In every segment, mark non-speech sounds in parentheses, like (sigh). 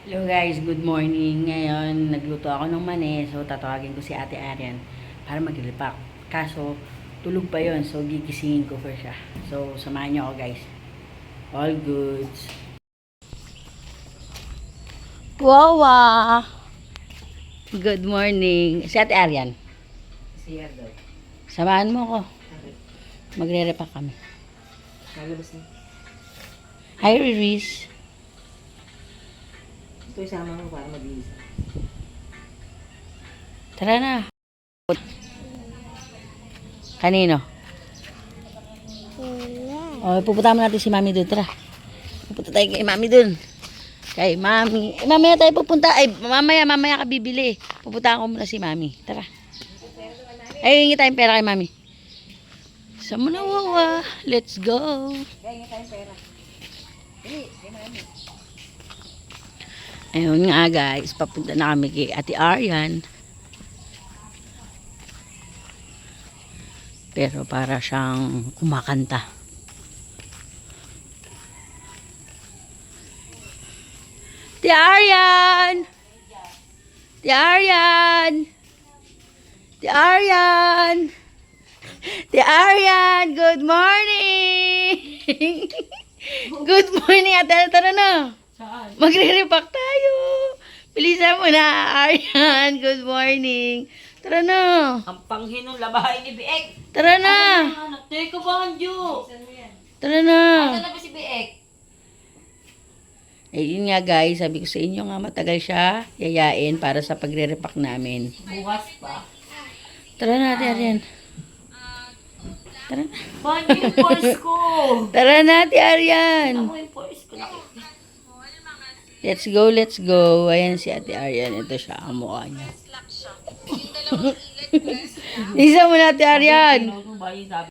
Hello guys, good morning. Ngayon, nagluto ako ng mani. So, tatawagin ko si Ate Arian para mag-repack. Kaso, tulog pa yon So, gigisingin ko for siya. So, samahan niyo ako guys. All goods. Wawa! Good morning. Si Ate Arian, Siya daw. samahan mo ako. Okay. Magre-repack kami. Hi, Riris. Ito isama mo para mag-iisa. Tara na. Kanino? Oh, pupunta mo natin si Mami doon. Tara. Pupunta tayo kay Mami doon. Kay Mami. Eh, mamaya tayo pupunta. Ay, mamaya, mamaya ka bibili. Pupunta ko muna si Mami. Tara. Ay, hingi tayong pera kay Mami. Sa mo na wawa. Let's go. Ayun nga guys, papunta na kami kay Ate Aryan. Pero para siyang kumakanta. Ate Aryan! Ate Aryan! Ate Aryan! Ate Aryan! Good morning! (laughs) Good morning, ate. Tara na. Magre-repack tayo. Bilisan mo na, Aryan. (laughs) Good morning. Tara na. Ang panghinong labahay ni Biek. Tara na. Anak, teka ba, Anjo? Tara na. Asan na ba si Biek? Eh, yun nga guys, sabi ko sa inyo nga matagal siya yayain para sa pagre-repack namin. Bukas pa. Tara na, Ate Aryan. Tara na. Yung purse ko. Tara na, Ate Aryan. Ako yung purse ko. Let's go, let's go. Ayan si Ate Aryan. Ito siya, ang mukha niya. (laughs) Isa mo na, Ate sabi?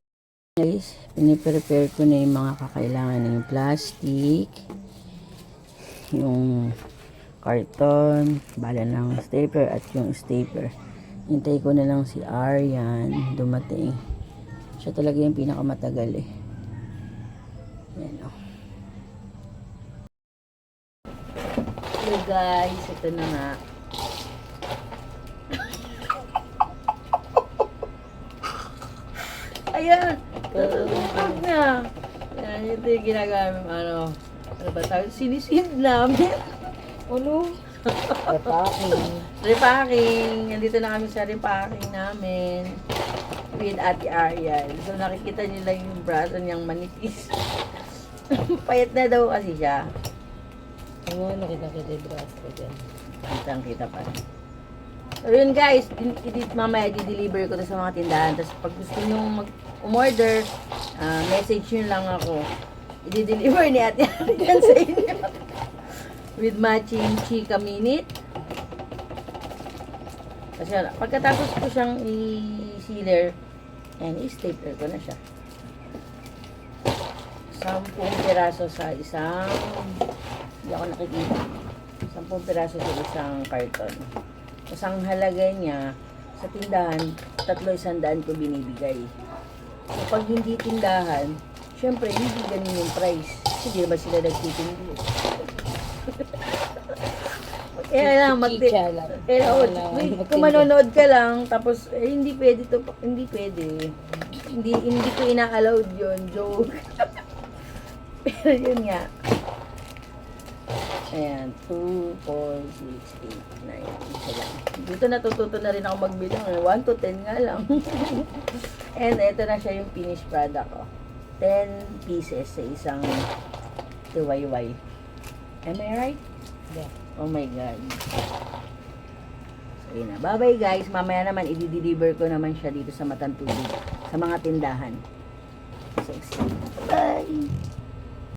Guys, piniprepare ko na yung mga kakailangan ng plastic, yung karton, bala ng stapler at yung stapler. Hintay ko na lang si Aryan dumating. Siya talaga yung pinakamatagal eh. Yan o. Hello guys, ito na nga. Ayan! Tututupag na! Yan, ito yung ginagamit, ano, ano ba tawag? Sinisid namin. Ano? Repacking. Repacking. Nandito na kami sa repacking namin. With Ate Ariel. So, nakikita niyo lang yung braso niyang manipis. (laughs) Payat na daw kasi siya. Oo, nakita kita yung brass ko dyan. Kitang kita pa. So yun guys, mamaya i-deliver ko to sa mga tindahan. Tapos pag gusto nyo mag-umorder, ah, message nyo lang ako. I-deliver ni Ate Arian sa inyo. (laughs) With matching chika minute. Kasi yun, pagkatapos ko siyang i-sealer, yan, i-stapler ko na siya. Sampung piraso sa isang, ako nakikita. Sampung piraso sa isang karton. Tapos ang halaga niya, sa tindahan, tatlo isandaan ko binibigay. So pag hindi tindahan, syempre hindi ganun yung price. Kasi di ba sila nagtitindi? (laughs) Kaya lang, mag lang. Kaya oh, kung manonood ka lang, tapos eh, hindi pwede to, hindi pwede. Hindi hindi ko ina-allowed yun, joke. (laughs) Pero yun nga. Ayan, 2, 4, 6, 8, 9, isa lang. Dito natututo na rin ako magbilang. eh. 1 to 10 nga lang. (laughs) And ito na siya yung finished product ko. 10 pieces sa isang TYY. Am I right? Yeah. Oh my God. So, yun na. Bye-bye guys. Mamaya naman, i-deliver ko naman siya dito sa Matantubig. Sa mga tindahan. So, see. Bye!